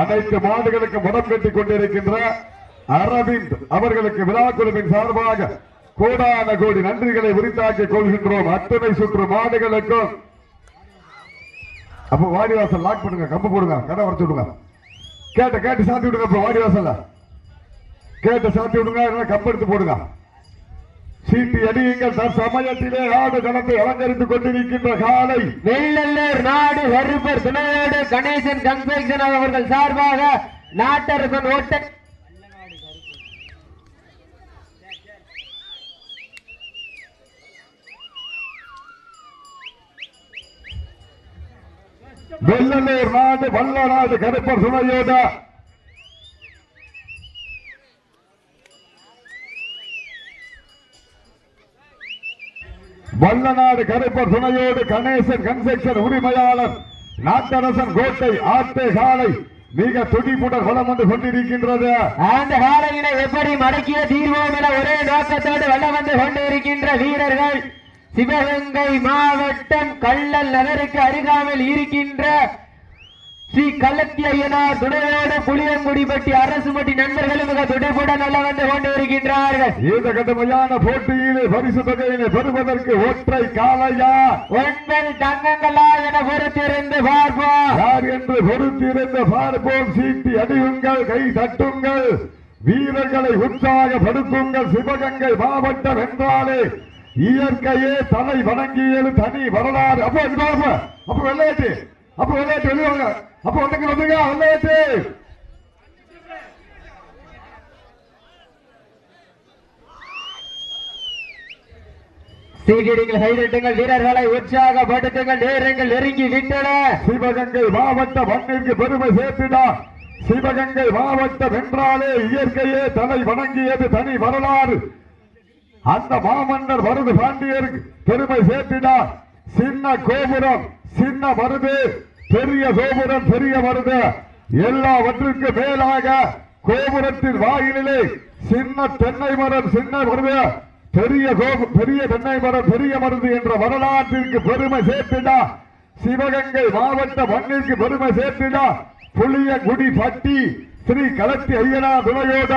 அனைத்து மாடுகளுக்கு மடம் கட்டி கொண்டிருக்கின்ற அரவிந்த் அவர்களுக்கு விழா குழுவின் சார்பாக கோடான கோடி நன்றிகளை உரித்தாக்கிக் கொள்கின்றோம். அத்தனை சுற்று மாடுகளுக்கும். அப்ப வாடிவாசல் லாக் பண்ணுங்க கம்பு போடுங்க கடை வரைச்சு விடுங்க. கேட்ட கேட்டு சாத்தி விடுங்க அப்ப வாடிவாசல்ல. கேட்ட சாத்தி விடுங்க இல்லைன்னா கம்பு எடுத்து போடுங்க. சீட்டி அடியுங்கள் தற்சமயத்திலே ஆடு கணத்தை அலங்கரித்துக் கொண்டிருக்கின்ற காலை. வெள்ளல்லூர் நாடு வருப்பர் துணையோடு கணேசன் கன்ஸ்ட்ரக்ஷன் அவர்கள் சார்பாக நாட்டரசன் ஓட்ட வெள்ளலூர் நாடு வல்ல நாடு கருப்பர் சுமையோட வல்லநாடு கருப்பர் துணையோடு கணேசன் கன்ஸ்ட்ரக்ஷன் உரிமையாளர் நாட்டரசன் கோட்டை ஆட்டை காலை மிக துடிப்புடன் குளம் வந்து கொண்டிருக்கின்றது. அந்த காலையினை எப்படி மடக்கிய தீர்வோம் என ஒரே நோக்கத்தோடு வளம் வந்து கொண்டிருக்கின்ற வீரர்கள் சிவகங்கை மாவட்டம் கள்ளல் நகருக்கு அருகாமல் இருக்கின்ற ஸ்ரீ கள்ளத்தி ஐயனார் துணையோடு புளியங்குடிப்பட்டி அரசுமட்டி நண்பர்களும் மிக துடிப்புடன் நல்ல வந்து கொண்டிருக்கின்றார்கள் இந்த கடுமையான போட்டியிலே பரிசு தொகையினை பெறுவதற்கு ஒற்றை காலையா ஒன்பது தங்கங்களா என பொறுத்திருந்து பார்ப்போம். யார் என்று பொறுத்திருந்த பார்ப்போம். சீட்டி அடியுங்கள் கை தட்டுங்கள். வீரர்களை உற்சாகப்படுத்துங்கள். சிவகங்கை மாவட்டம் என்றாலே இயற்கையே தலை வணங்கியது தனி வரலாறு. அப்போ அப்ப விளையாட்டு அப்ப விளையாட்டு வெளிவாங்க அப்ப வந்துங்க வந்துங்க விளையாட்டு சீக்கிரங்கள் கைதட்டுங்கள் வீரர்களை உற்சாகப்படுத்துங்கள் நேரங்கள் நெருங்கி விட்டன. சிவகங்கை மாவட்ட மண்ணிற்கு பெருமை சேர்த்திடா சிவகங்கை மாவட்டம் என்றாலே இயற்கையே தலை வணங்கியது தனி வரலாறு. அந்த மாமன்னர் மருது பாண்டியருக்கு பெருமை சேர்த்திடா சின்ன கோபுரம் சின்ன மருது. பெரிய கோபுரம் பெரிய மருது. எல்லாவற்றுக்கு மேலாக கோபுரத்தின் வாயிலே சின்ன தென்னை மரம் சின்ன மருந்து பெரிய கோபு பெரிய தென்னை மரம் பெரிய மருந்து என்ற வரலாற்றிற்கு பெருமை சேர்த்துடா. சிவகங்கை மாவட்ட மண்ணிற்கு பெருமை சேர்த்திடா. புளியங்குடி பட்டி ஸ்ரீ கலத்தி ஐயனா துணையோட.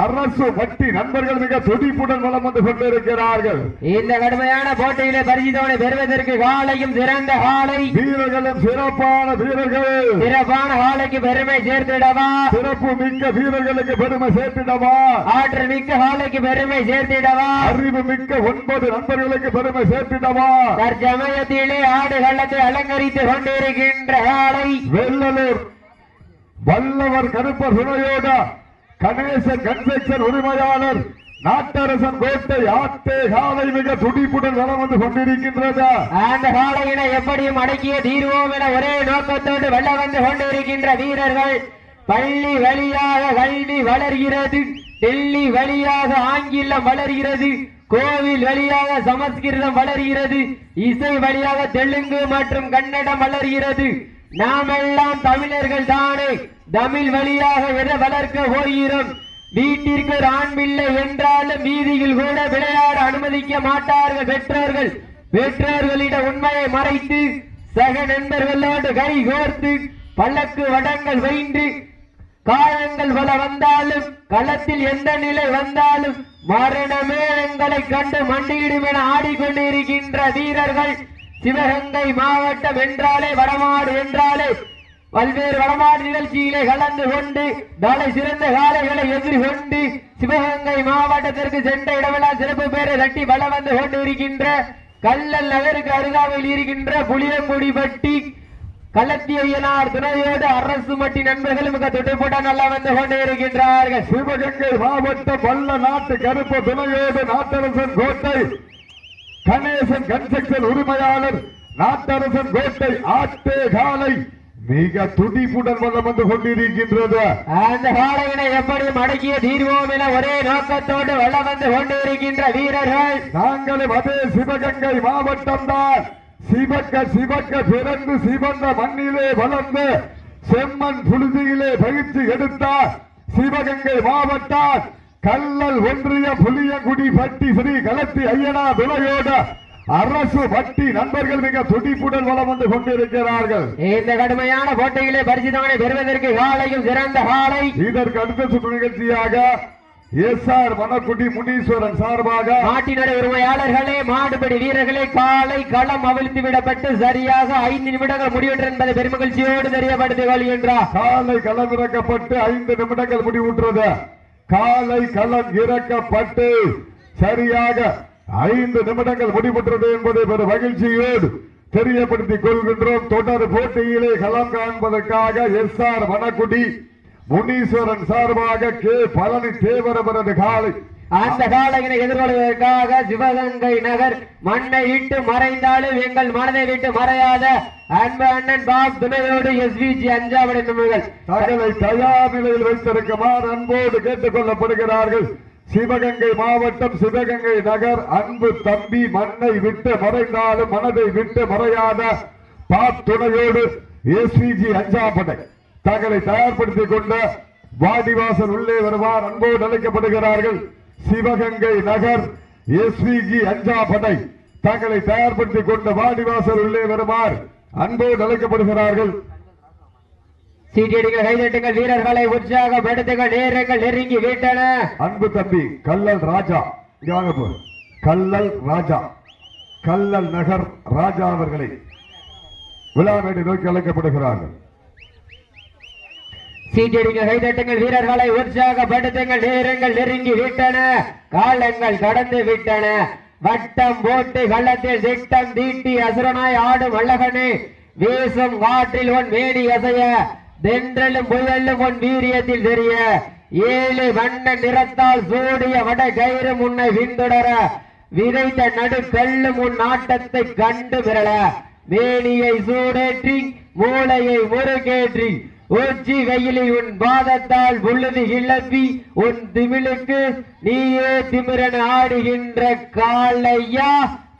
அரசு பட்டி நண்பர்கள் மிக துடிப்புடன் வளம் வந்து கொண்டிருக்கிறார்கள். இந்த கடுமையான போட்டியிலே பரிசுத்தவனை பெறுவதற்கு காலையும் சிறந்த காலை. வீரர்களும் சிறப்பான வீரர்கள். சிறப்பான காலைக்கு பெருமை சேர்த்திடவா? சிறப்பு மிக்க வீரர்களுக்கு பெருமை சேர்த்திடவா? ஆற்றல் மிக்க காலைக்கு பெருமை சேர்த்திடவா? அறிவு மிக்க ஒன்பது நண்பர்களுக்கு பெருமை சேர்த்திடவா? தற்சமயத்திலே ஆடு கள்ளத்தை அலங்கரித்துக் கொண்டிருக்கின்ற காலை. வெள்ளலூர் வல்லவர் கருப்பர் சுனையோட கணேசன் கன்ஸ்ட்ரக்ஷன் உரிமையாளர் நாட்டரசன் கோட்டை ஆட்டே காலை மிக துடிப்புடன் வளம் வந்து கொண்டிருக்கின்றது. அந்த காலையினை எப்படியும் அடக்கிய தீர்வோம் என ஒரே நோக்கத்தோடு வெள்ள வந்து கொண்டிருக்கின்ற வீரர்கள் பள்ளி வழியாக கல்வி வளர்கிறது டெல்லி வழியாக ஆங்கிலம் வளர்கிறது கோவில் வழியாக சமஸ்கிருதம் வளர்கிறது இசை வழியாக தெலுங்கு மற்றும் கன்னடம் வளர்கிறது. நாமெல்லாம் தமிழர்கள் தானே. தமிழ் வழியாக எதை வளர்க்க போகிறோம்? வீட்டிற்கு ஒரு ஆண் பிள்ளை என்றாலும் வீதியில் கூட விளையாட அனுமதிக்க மாட்டார்கள் பெற்றோர்கள். பெற்றோர்களிடம் உண்மையை மறைத்து சக நண்பர்களோடு கை கோர்த்து பல்லக்கு வடங்கள் வைந்து காயங்கள் பல வந்தாலும் களத்தில் எந்த நிலை வந்தாலும் மரணமே எங்களை கண்டு மண்டியிடும் என ஆடிக்கொண்டிருக்கின்ற வீரர்கள் சிவகங்கை மாவட்டம் என்றாலே வடமாடு என்றாலே பல்வேறு வளமான நிகழ்ச்சியிலே கலந்து கொண்டு நாளை சிறந்த காலைகளை எதிர்கொண்டு சிவகங்கை மாவட்டத்திற்கு சென்ற இடமெல்லாம் சிறப்பு பேரை தட்டி வள வந்து கொண்டு இருக்கின்ற கல்லல் நகருக்கு அருகாமையில் இருக்கின்ற புளியங்குடிப்பட்டி கள்ளத்தியனார் துணையோடு அரசு மட்டி நண்பர்களும் மிக தொட்டுப்பட்ட நல்லா வந்து கொண்டு இருக்கின்றார்கள் சிவகங்கை மாவட்டம் பல்ல நாட்டு கருப்பு துணையோடு நாட்டரசன் கோட்டை கணேசன் கன்ஸ்ட்ரக்ஷன் உரிமையாளர் நாட்டரசன் கோட்டை ஆட்டே காலை மிக துடிப்புடன் வளம் வந்து கொண்டிருக்கின்றது. அந்த காலையினை எப்படியும் அடக்கிய தீர்வோம் என ஒரே நோக்கத்தோடு வள வந்து கொண்டு இருக்கின்ற வீரர்கள்? நாங்களும் அதே சிவகங்கை மாவட்டம் தான். சிவக்க சிவக்க பிறந்து சிவந்த மண்ணிலே வளர்ந்து செம்மண் புழுதியிலே பயிற்சி எடுத்தார் சிவகங்கை மாவட்டம் கல்லல் ஒன்றிய புளியங்குடி பட்டி ஸ்ரீ கலத்தி ஐயனா துணையோட அரசு வட்டி நண்பர்கள் மிக துடிப்புடன் வளம் வந்து கொண்டிருக்கிறார்கள். இந்த கடுமையான போட்டியிலே பரிசுத்தவனை பெறுவதற்கு காலையும் சிறந்த காலை. இதற்கு அடுத்த சுற்று நிகழ்ச்சியாக எஸ் ஆர் மணக்குடி முனீஸ்வரன் சார்பாக நாட்டினுடைய உரிமையாளர்களே மாடுபடி வீரர்களே காலை களம் அவிழ்த்து விடப்பட்டு சரியாக ஐந்து நிமிடங்கள் முடிவெற்று என்பதை பெருமகிழ்ச்சியோடு தெரியப்படுத்திக் கொள்கின்றார். காலை களம் இறக்கப்பட்டு ஐந்து நிமிடங்கள் முடிவுற்றது. காலை களம் இறக்கப்பட்டு சரியாக ஐந்து நிமிடங்கள் முடிவுற்றது என்பதை பெரு மகிழ்ச்சியோடு தெரியப்படுத்திக் கொள்கின்றோம் தொடர் போட்டியிலே களம் காண்பதற்காக எஸ் ஆர் மணக்குடி முனீஸ்வரன் சார்பாக கே. பழனி தேவரவரது காலை. அந்த காலையினை எதிர்கொள்வதற்காக சிவகங்கை நகர் மண்ணை விட்டு மறைந்தாலும் எங்கள் மனதை விட்டு மறையாத அன்பு அண்ணன் பாப் துணையோடு எஸ்விஜி அஞ்சாவடி நண்பர்கள் தங்களை தயார் நிலையில் வைத்திருக்குமாறு அன்போடு கேட்டுக் கொள்ளப்படுகிறார்கள் சிவகங்கை மாவட்டம் சிவகங்கை நகர். அன்பு தம்பி மண்ணை விட்டு மறைந்தாலும் மனதை விட்டு மறையாத பாத்துணையோடு எஸ்பிஜி அஞ்சாப்படை தங்களை தயார்படுத்திக் கொண்ட வாடிவாசல் உள்ளே வருவார். அன்போடு அழைக்கப்படுகிறார்கள் சிவகங்கை நகர் எஸ்பிஜி அஞ்சாப்படை தங்களை தயார்படுத்திக் கொண்ட வாடிவாசல் உள்ளே வருவார். அன்போடு அழைக்கப்படுகிறார்கள் சீட்டியடிகள் கைதட்டுங்கள் வீரர்களை உற்சாகப்படுத்துங்கள் நேரங்கள் நெருங்கி விட்டன. அன்பு தம்பி கல்லல் ராஜா. இங்க வாங்க போ. கல்லல் ராஜா. கல்லல் நகர் ராஜா அவர்களை விழாமேடை நோக்கி அழைக்கப்படுகிறார்கள். சீட்டியடிகள் கைதட்டுங்கள் வீரர்களை உற்சாகப்படுத்துங்கள் நேரங்கள் நெருங்கி விட்டன. காலங்கள் கடந்து விட்டன. வட்டம் போட்டு கள்ளத்தில் திட்டம் தீட்டி அசுரனாய் ஆடும் அழகனே வீசும் காற்றில் உன் மேடி அசைய. தென்றலும் புயலும் உன் வீரியத்தில் தெரிய. ஏழு வண்ண நிறத்தால் சூடிய வட கயிறு முன்னை பின்தொடர விதைத்த நடு கல்லும் உன் நாட்டத்தை கண்டு விரல. மேனியை சூடேற்றி மூளையை முருகேற்றி. உச்சி வெயிலில் உன் பாதத்தால் உள்ளது கிளப்பி உன் திமிழுக்கு நீயே திமிரன் ஆடுகின்ற காளையா.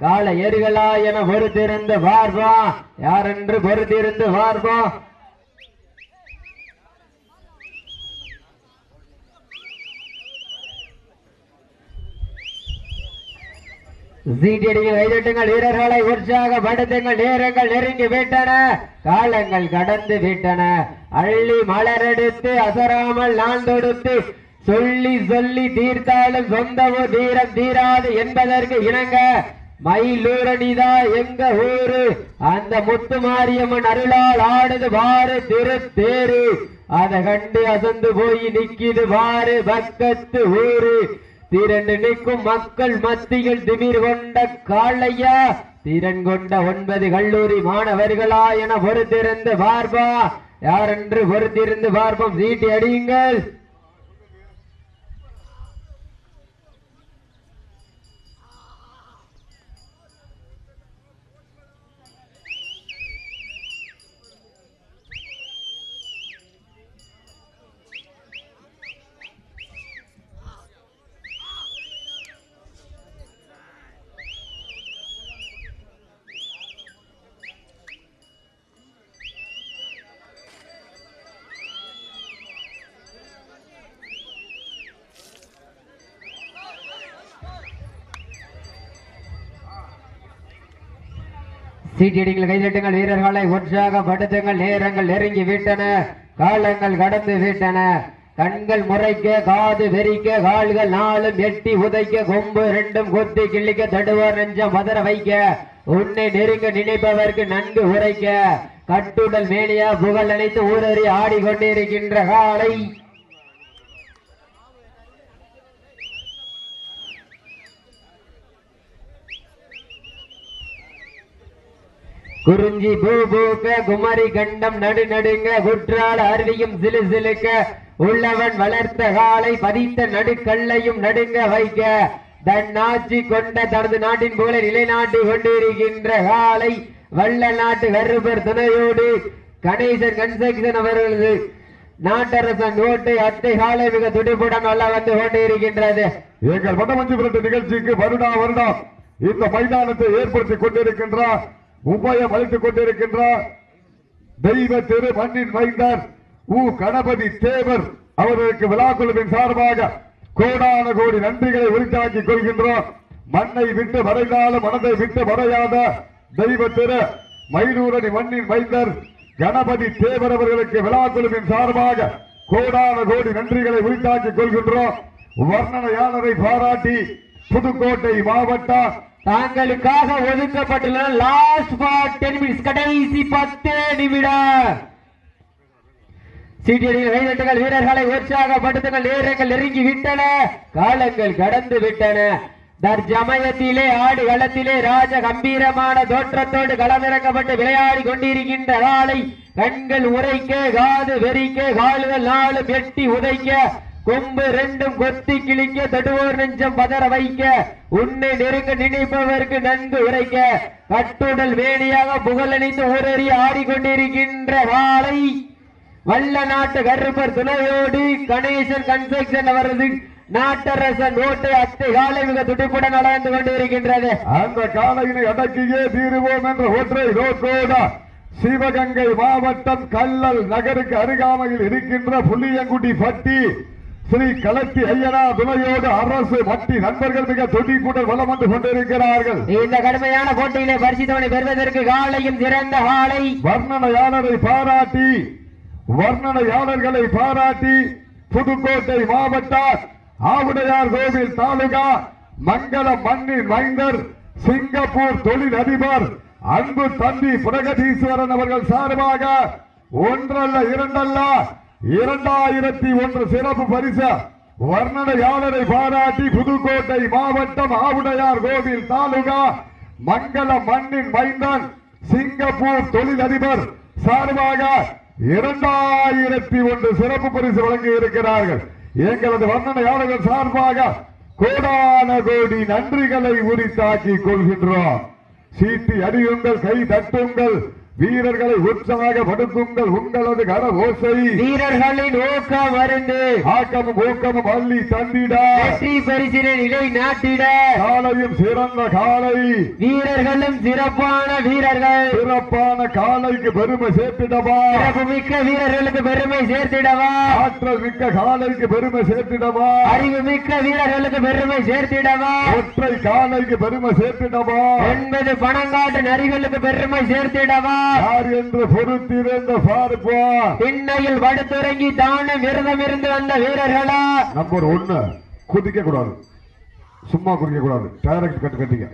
கால எருகலா என பொறுத்திருந்து பார்ப்போம் யாரென்று பொறுத்திருந்து பார்ப்போம் சீட்டடியில் வைத்திட்டுங்கள் வீரர்களை உற்சாகப்படுத்துங்கள் நேரங்கள் நெருங்கி விட்டன. காலங்கள் கடந்து விட்டன. அள்ளி மலரெடுத்து அசராமல் நான் தொடுத்து சொல்லி சொல்லி தீர்த்தாலும் சொந்தமோ தீரம் தீராது என்பதற்கு இணங்க மயிலூரணிதா எங்க ஊரு? அந்த முத்து மாரியம்மன் அருளால் ஆடுது பாரு திருத்தேரு. தேரு கண்டு அசந்து போய் நிக்கிது பாரு பக்கத்து ஊரு. திரண்டு நிற்கும் மக்கள் மத்தியில் திமிர் கொண்ட காளையா? திறன் கொண்ட ஒன்பது கல்லூரி மாணவர்களா என பொறுத்திருந்து பார்ப்பா யாரென்று பொறுத்திருந்து பார்ப்போம் சீட்டி அடியுங்கள். சீட்டியடிகள் கைதட்டுங்கள் வீரர்களை உற்சாகப்படுத்துங்கள் நேரங்கள் நெருங்கி விட்டன காலங்கள் கடந்து விட்டன. கண்கள் முறைக்க காது வெறிக்க கால்கள் நாளும் எட்டி உதைக்க கொம்பு ரெண்டும் கொத்தி கிள்ளிக்க தடுவார் நெஞ்சம் மதர வைக்க உன்னை நெருங்க நினைப்பவர்க்கு நன்கு உரைக்க. கட்டுடல் மேனியா புகழ் அனைத்து ஊரறி ஆடிக்கொண்டிருக்கின்ற காலை குறிஞ்சி பூ பூக்க குமரி கண்டம் நடு நடுங்க குற்றால அருவியும் சிலு சிலுக்க உள்ளவன் வளர்த்த காலை பதித்த நடுக்கல்லையும் நடுங்க வைக்க தன்னாட்சி கொண்ட தனது நாட்டின் புகழை நிலைநாட்டி கொண்டிருக்கின்ற காலை வள்ள நாட்டு கருப்பர் துணையோடு கணேசன் கன்சக்சன் அவர்களது நாட்டரசன் நோட்டை அத்தை காலை மிக துடிப்புடன் வல்ல வந்து கொண்டிருக்கின்றது. எங்கள் வடமஞ்சி விரட்டு நிகழ்ச்சிக்கு வருடா வருடம் இந்த மைதானத்தை ஏற்படுத்தி கொண்டிருக்கின்றார். உபயம் அளித்துக் கொண்டிருக்கின்றார் தெய்வ திரு மண்ணின் மைந்தர் உ. கணபதி தேவர் அவர்களுக்கு விழாக்குழுவின் சார்பாக கோடான கோடி நன்றிகளை உரித்தாக்கிக் கொள்கின்றோம் மண்ணை விட்டு மறைந்தாலும் மனதை விட்டு மறையாத தெய்வ திரு மயிலூரணி மண்ணின் மைந்தர் கணபதி தேவர் அவர்களுக்கு விழாக்குழுவின் சார்பாக கோடான கோடி நன்றிகளை உரித்தாக்கிக் கொள்கின்றோம். வர்ணனையாளரை பாராட்டி புதுக்கோட்டை மாவட்டம் தாங்களுக்காக ஒதுக்கப்பட்டுள்ள லாஸ்ட் ஃபார் டென் மினிட்ஸ் கடைசி பத்து நிமிடம். சீட்டியடிகள் கைதட்டுகள் வீரர்களை உற்சாகப்படுத்துங்கள் நேரங்கள் நெருங்கி விட்டன காலங்கள் கடந்து விட்டன. தற்சமயத்திலே ஆடு களத்திலே ராஜ கம்பீரமான தோற்றத்தோடு களமிறக்கப்பட்டு விளையாடி கொண்டிருக்கின்ற ஆளை கண்கள் உரைக்க காது வெறிக்க கால்கள் நாளும் எட்டி உதைக்க கொம்பு ரெண்டும் கொத்தி கிழிக்க தடுவோர் நெஞ்சம் பதற வைக்க உன்னை நெருங்க நினைப்பவருக்கு நன்கு உரைக்க கட்டுடல் வேணியாக புகழணிந்து ஊரறி ஆடிக்கொண்டிருக்கின்ற காலை வல்ல நாட்டு கருப்பர் துணையோடு கணேசன் கன்ஸ்ட்ரக்ஷன் அவரது நாட்டரசன் ஓட்டு அத்தை காலை மிக துடிப்புடன் நடந்து கொண்டிருக்கின்றது. அந்த காலையினை அடக்கியே தீருவோம் என்ற ஒற்றை நோக்கோட சிவகங்கை மாவட்டம் கல்லல் நகருக்கு அருகாமையில் இருக்கின்ற புள்ளியங்குடி பட்டி. ஸ்ரீ களத்தி ஐயனா துணையோடு அரசு மட்டி நண்பர்கள் மிக துடிப்புடன் வளம் வந்து கொண்டிருக்கிறார்கள். இந்த கடுமையான போட்டியிலே பரிசுத்தவனை பெறுவதற்கு காலையும் சிறந்த காலை. வர்ணனையாளரை பாராட்டி வர்ணனையாளர்களை பாராட்டி புதுக்கோட்டை மாவட்டம் ஆவுடையார் கோவில் தாலுகா மங்களம் மண்ணின் மைந்தர் சிங்கப்பூர் தொழில் அதிபர் அன்பு தம்பி பிரகதீஸ்வரன் அவர்கள் சார்பாக ஒன்றல்ல இரண்டல்ல இரண்டாயிரத்தி ஒன்று சிறப்பு பரிசு வர்ணனையாளரை பாராட்டி புதுக்கோட்டை மாவட்டம் ஆவுடையார் கோவில் தாலுகா மங்கள மண்ணின் மைந்தன் சிங்கப்பூர் தொழிலதிபர் சார்பாக இரண்டாயிரத்தி ஒன்று சிறப்பு பரிசு வழங்கி இருக்கிறார்கள் எங்களது வர்ணனையாளர்கள் சார்பாக கோடான கோடி நன்றிகளை உரித்தாக்கிக் கொள்கின்றோம். சீட்டி அடியுங்கள் கை தட்டுங்கள் வீரர்களை உற்சாகப்படுத்துங்கள் உங்களது கர ஓசை வீரர்களின் ஊக்கம் அருந்து ஆக்கமும் ஊக்கமும் அள்ளி தந்திட. வெற்றி பரிசினை நிலை நாட்டிட. காலையும் சிறந்த காலை. வீரர்களும் சிறப்பான வீரர்கள். சிறப்பான காலைக்கு பெருமை சேர்த்திடவா. சிறப்பு மிக்க வீரர்களுக்கு பெருமை சேர்த்திடவா. ஆற்றல் மிக்க காலைக்கு பெருமை சேர்த்திடவா. அறிவு மிக்க வீரர்களுக்கு பெருமை சேர்த்திடவா. ஒற்றை காலைக்கு பெருமை சேர்த்திடவா. ஒன்பது பணங்காட்டு நரிகளுக்கு பெருமை சேர்த்திடவா. யார் என்று பொறுத்திருந்த பார்ப்போம். திண்ணையில் படுத்துறங்கி தானும் விரதம் இருந்து வந்த வீரர்களா? நம்பர் ஒண்ணு குதிக்க கூடாது. சும்மா குதிக்க கூடாது. டைரக்ட் கட்டு கட்டிங்க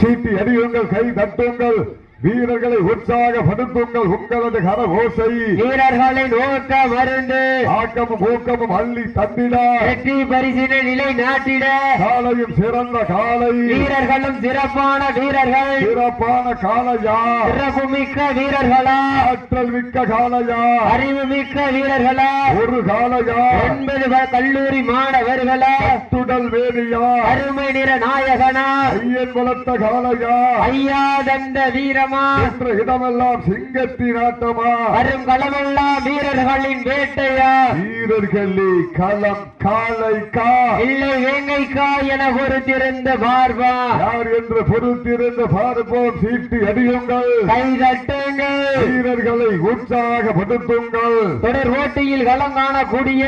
சீட்டி அடியுங்கள் கை தட்டுங்கள். வீரர்களை உற்சாகப்படுத்துங்கள் உங்களது கர ஓசை வீரர்களின் ஊக்கம் அருந்து ஆக்கமும் ஊக்கமும் அள்ளி தந்திட. வெற்றி பரிசினை நிலை நாட்டிட. காலையும் சிறந்த காலை. வீரர்களும் சிறப்பான வீரர்கள். சிறப்பான காலையா. சிறப்பு மிக்க வீரர்களா. ஆற்றல் மிக்க காலையா. அறிவு மிக்க வீரர்களா. ஒரு காலையா. ஒன்பது கல்லூரி மாணவர்களா. துடல் வேலியா அருமை நிற நாயகனா. ஐயன் வளர்த்த காலையா. ஐயா தந்த வீரமா என்ற இடமெல்லாம் சிங்கத்தின் ஆட்டமா வரும் களமெல்லாம் வீரர்களின் வேட்டையா? வீரர்களே களம் காலை கா இல்லை வேங்கைக்கா என பொறுத்திருந்த பார்வா யார் என்று பொறுத்திருந்து பார்ப்போம் சீட்டு அடியுங்கள். கை தட்டுங்கள். வீரர்களை உற்சாகப்படுத்துங்கள் தொடர் போட்டியில் களம் காணக்கூடிய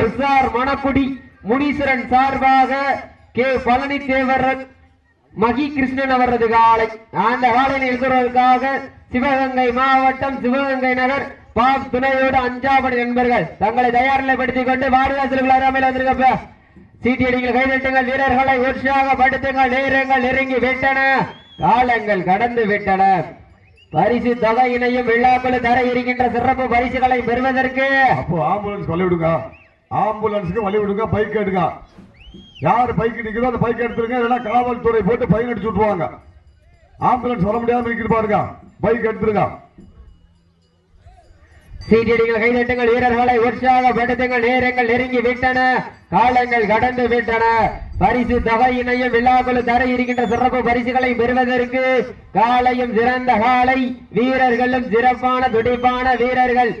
எஸ் ஆர் மணக்குடி முனீஸ்வரன் சார்பாக கே பழனி தேவர் மகி கிருஷ்ணன் அவரது காலை அந்த காலை நிறுத்துவதற்காக சிவகங்கை மாவட்டம் சிவகங்கை நகர் பாப் துணையோடு அஞ்சாபடி நண்பர்கள். தங்களை தயார்நிலைப்படுத்திக் கொண்டு வாடிவாசல்கள் அருமையில் வந்திருக்க சீட்டியடிகள் கைதட்டுங்கள் வீரர்களை உற்சாகப்படுத்துங்கள் நேரங்கள் நெருங்கி விட்டன. காலங்கள் கடந்து விட்டன. பரிசு தொகையினையும் விழாக்கள் தர இருக்கின்ற சிறப்பு பரிசுகளை பெறுவதற்கு அப்போ ஆம்புலன்ஸ் வழி விடுங்க ஆம்புலன்ஸுக்கு வழி விடுங்க பைக் எடுங்க. யார் பைக் நிக்குதோ அந்த பைக் எடுத்துருங்க. இல்லைன்னா காவல்துறை போட்டு பைக் அடிச்சு விட்டுருவாங்க. ஆம்புலன்ஸ் வர முடியாம நிக்குது பாருங்க. பைக் எடுத்துருங்க. சீட்டடிகள் கைதட்டுங்கள். வீரர்களை உற்சாகப்படுத்துங்கள் நேரங்கள் நெருங்கி விட்டன. காலங்கள் கடந்து விட்டன. பரிசு தொகையினையும் விழாக்குழு தர இருக்கின்ற சிறப்பு பரிசுகளை பெறுவதற்கு காலையும் சிறந்த காலை. வீரர்களும் சிறப்பான துடிப்பான வீரர்கள்.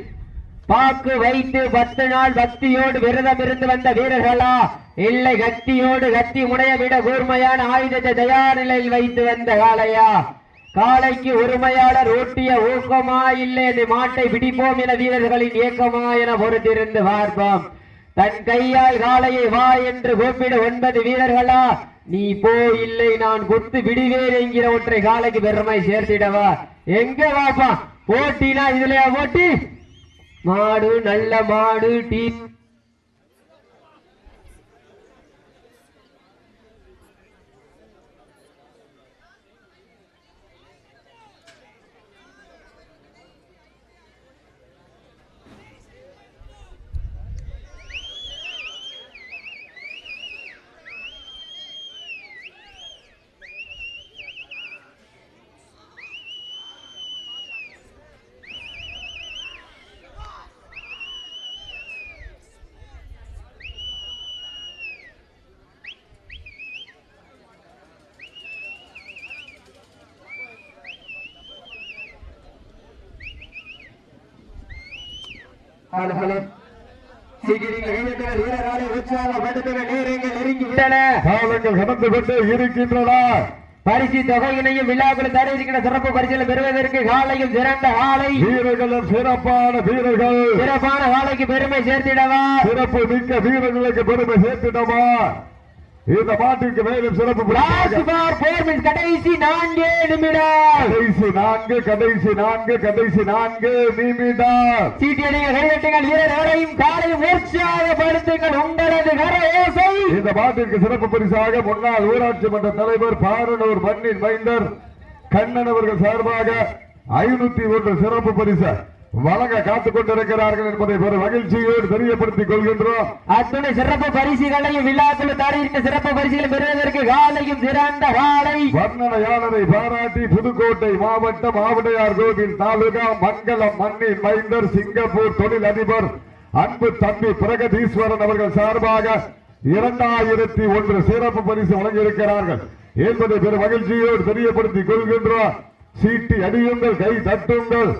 பாக்கு வைத்து பத்து நாள் பக்தியோடு விரதம் இருந்து வந்த வீரர்களா? இல்லை கத்தியோடு கத்தி முனைய விட கூர்மையான ஆயுதத்தை தயார் நிலையில் வைத்து வந்த காளையா? காளைக்கு உரிமையாளர் ஊட்டிய ஊக்கமா இல்லை அந்த மாட்டை பிடிப்போம் என வீரர்களின் இயக்கமா என பொறுத்திருந்து பார்ப்போம். தன் கையால் காளையை வா என்று கூப்பிட ஒன்பது வீரர்களா? நீ போ இல்லை நான் குத்து விடுவேன் என்கிற ஒற்றை காலைக்கு பெருமை சேர்த்திடவா? எங்க வாப்பா? போட்டினா இதுலயா போட்டி? மாடு நல்ல மாடு டீ இருக்கின்றன. பரிசு தொகையினையும் விழாக்கள் தர இருக்கின்ற சிறப்பு பரிசில் பெறுவதற்கு காலையும் சிறந்த காலை வீரர்களும் சிறப்பான வீரர்கள். சிறப்பான காலைக்கு பெருமை சேர்த்திடவா? சிறப்பு மிக்க வீரர்களுக்கு பெருமை சேர்த்திடமா இந்த மாட்டிற்கு மேலும் சிறப்பு கடைசி நான்கே நிமிடம். கடைசி நான்கு கடைசி நான்கு கடைசி நான்கு நிமிடம். சீட்டியடிகள் கைதட்டுங்கள் வீரர்களையும் காலையும் உற்சாகப்படுத்துங்கள் உங்களது கர ஓசை. இந்த மாட்டிற்கு சிறப்பு பரிசாக முன்னாள் ஊராட்சி மன்ற தலைவர் பாரனூர் மண்ணின் மைந்தர் கண்ணன் அவர்கள் சார்பாக ஐநூத்தி ஒன்று சிறப்பு பரிசு. வழங்க காத்துக் கொண்டிருக்கிறார்கள் என்பதை ஒரு மகிழ்ச்சியோடு தெரியப்படுத்திக் கொள்கின்றோம். அத்துணை சிறப்பு பரிசுகளையும் விழாக்கள் தர இருக்கின்ற சிறப்பு பரிசுகளை பெறுவதற்கு காலையும் சிறந்த காலை வர்ணனையாளரை பாராட்டி புதுக்கோட்டை மாவட்டம் ஆவுடையார் கோவில் தாலுகா மங்களம் மண்ணின் மைந்தர் சிங்கப்பூர் தொழில் அதிபர் அன்பு தம்பி பிரகதீஸ்வரன் அவர்கள் சார்பாக இரண்டாயிரத்தி ஒன்று சிறப்பு பரிசு வழங்கியிருக்கிறார்கள் என்பதை பெரும் மகிழ்ச்சியோடு தெரியப்படுத்திக் கொள்கின்றோம். சீட்டி அடியுங்கள் கை தட்டுங்கள்.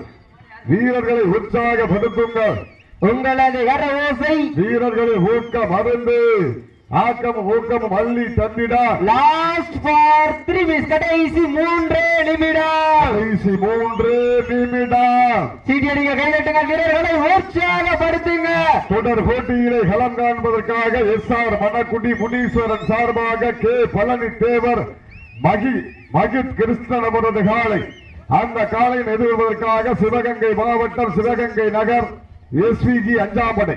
வீரர்களை உற்சாகப்படுத்துங்கள் உங்களது கர ஓசை. வீரர்களை ஊக்க மருந்து ஆக்கமும் ஊக்கமும் அள்ளி தந்திட. லாஸ்ட் ஃபார் த்ரீ கடைசி மூன்றே நிமிடம் கடைசி மூன்று நிமிடம் சீட்டியடிகள் கைதட்டுங்கள் வீரர்களை உற்சாகப்படுத்துங்க. தொடர் போட்டியிலே களம் காண்பதற்காக எஸ் ஆர் மணக்குடி முனீஸ்வரன் சார்பாக கே பழனி தேவர் மகி மகித் கிருஷ்ணன் அவரது காலை. அந்த காலையில் எதிர்வதற்காக சிவகங்கை மாவட்டம் சிவகங்கை நகர் எஸ்விஜி அஞ்சாம்படை.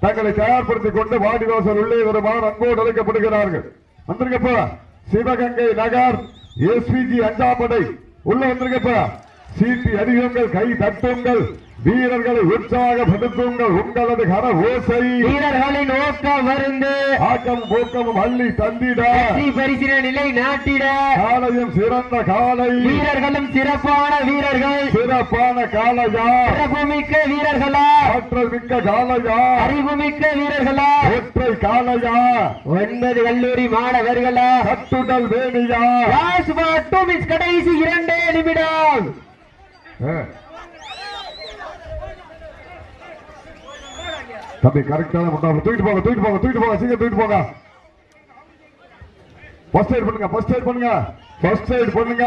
தங்களை தயார்படுத்திக் கொண்டு வாடிவாசல் உள்ளே வருமாறு அன்போடு அழைக்கப்படுகிறார்கள். வந்திருக்கப்ப சிவகங்கை நகர் எஸ்விஜி அஞ்சாம்படை. உள்ள வந்திருக்கப்ப சீட்டி அறிவுங்கள் கை தட்டுங்கள். வீரர்களை உற்சாகப்படுத்துங்கள் உங்களது கர ஓசை. வீரர்களின் நோக்க மருந்து ஆக்கம் போக்கமும் அள்ளி தந்திட. பரிசின நிலை நாட்டிட. காலையும் சிறந்த காலை. வீரர்களும் சிறப்பான வீரர்கள். சிறப்பான காலையா? சிறப்புமிக்க வீரர்களா? ஆற்றல் மிக்க காலையா? அறிவுமிக்க வீரர்களா? ஒற்றை காலையா? ஒன்பது கல்லூரி மாணவர்களா? கட்டுடல் வேணியா கடைசி இரண்டே நிமிடம். தம்பி கரெக்டான முட்டாம தூக்கிட்டு போங்க தூக்கிட்டு போங்க தூக்கிட்டு போங்க சீக்கிரம் தூக்கிட்டு போங்க. ஃபர்ஸ்ட் எய்ட் பண்ணுங்க ஃபர்ஸ்ட் எய்ட் பண்ணுங்க ஃபர்ஸ்ட் எய்ட் பண்ணுங்க.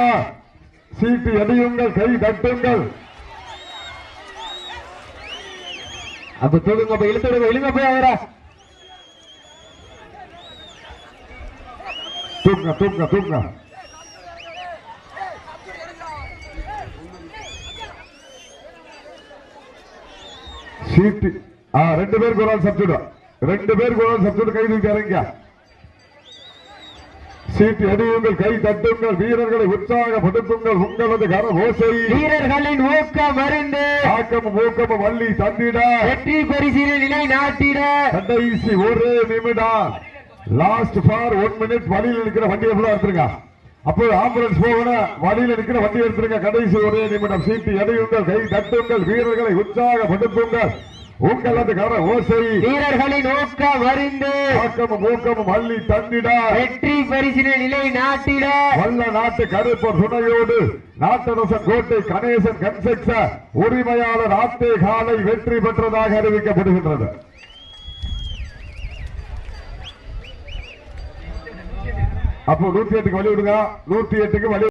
சீட்டு எடியுங்கள் கை தட்டுங்கள். அப்ப தூக்குங்க அப்ப இழுத்துடுங்க இழுங்க போய் அவரா. தூக்குங்க தூக்குங்க தூக்குங்க. சீட்டு ரெண்டு பேருக்கு ஒரு ஆள் ரெண்டு பேருக்கு ஒரு ஆள் சப்ஜூட் கை சீட்டு அடியுங்கள் கை தட்டுங்கள் வீரர்களை உற்சாகப்படுத்துங்கள். உங்களது கர ஓசை வீரர்களின் ஊக்க மருந்து ஆக்கமும் ஊக்கமும் வள்ளி தந்திட. வெற்றி பரிசின நிலை நாட்டிட. கடைசி ஒரு நிமிடம். லாஸ்ட் ஃபார் ஒன் மினிட் வழியில் இருக்கிற வண்டியை ஃபுல்லா எடுத்துருங்க? அப்போ ஆம்புலன்ஸ் போகணும். வழியில் இருக்கிற வண்டி எடுத்துருங்க. கடைசி ஒரே நிமிடம். சீட்டு எடையுங்கள் கை தட்டுங்கள் வீரர்களை உற்சாகப்படுத்துங்கள். உங்களது கர ஓசை. வீரர்களின் ஊக்க மருந்து ஆக்கமும் ஊக்கமும் அள்ளி தந்திட. வெற்றி பரிசின நிலை நாட்டிட. வல்ல நாட்டு கருப்பர் துணையோடு நாட்டரசன் கோட்டை கணேசன் கன்செக்ஷ உரிமையாளர் ஆத்தே காலை வெற்றி பெற்றதாக அறிவிக்கப்படுகின்றது. அப்போ நூத்தி எட்டுக்கு வழி விடுங்க நூத்தி எட்டுக்கு வழி